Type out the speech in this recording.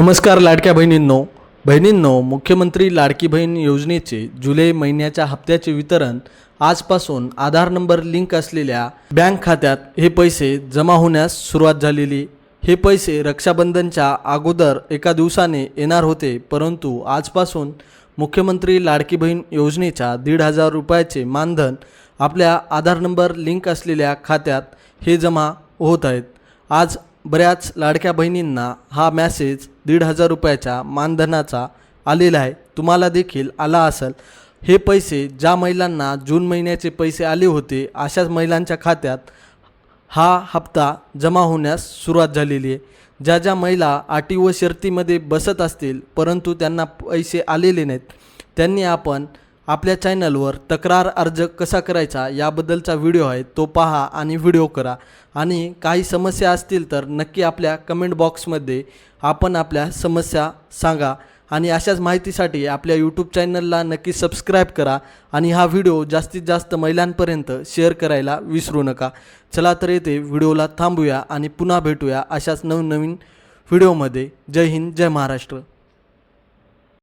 नमस्कार लाडक्या बहिणींनो. बहिणींनो मुख्यमंत्री लाडकी बहीण योजनेचे जुलै महिन्याच्या हप्त्याचे वितरण आजपासून आधार नंबर लिंक असलेल्या बँक खात्यात हे पैसे जमा होण्यास सुरुवात झालेली. हे पैसे रक्षाबंधनच्या अगोदर एका दिवसाने येणार होते परंतु आजपासून मुख्यमंत्री लाडकी बहीण योजनेच्या दीड हजार रुपयाचे मानधन आपल्या आधार नंबर लिंक असलेल्या खात्यात हे जमा होत आहेत. आज बऱ्याच लाडक्या बहिणींना हा मॅसेज दीड हजार रुपयाच्या मानधनाचा आलेला आहे. तुम्हाला देखील आला असेल. हे पैसे ज्या महिलांना जून महिन्याचे पैसे आले होते अशाच महिलांच्या खात्यात हा हप्ता जमा होण्यास सुरुवात झालेली आहे. ज्या ज्या महिला अटी व शर्तीमध्ये बसत असतील परंतु त्यांना पैसे आलेले नाहीत त्यांनी आपण आपल्या चॅनलवर तक्रार अर्ज कसा करायचा याबद्दलचा व्हिडिओ आहे तो पहा आणि व्हिडिओ करा. आणि काही समस्या असतील तर नक्की आपल्या कमेंट बॉक्समध्ये आपण आपल्या समस्या सांगा. आणि अशाच माहितीसाठी आपल्या यूट्यूब चॅनलला नक्की सबस्क्राईब करा आणि हा व्हिडिओ जास्तीत जास्त महिलांपर्यंत शेअर करायला विसरू नका. चला तर येथे व्हिडिओला थांबूया आणि पुन्हा भेटूया अशाच नवनवीन व्हिडिओमध्ये. जय हिंद जय महाराष्ट्र.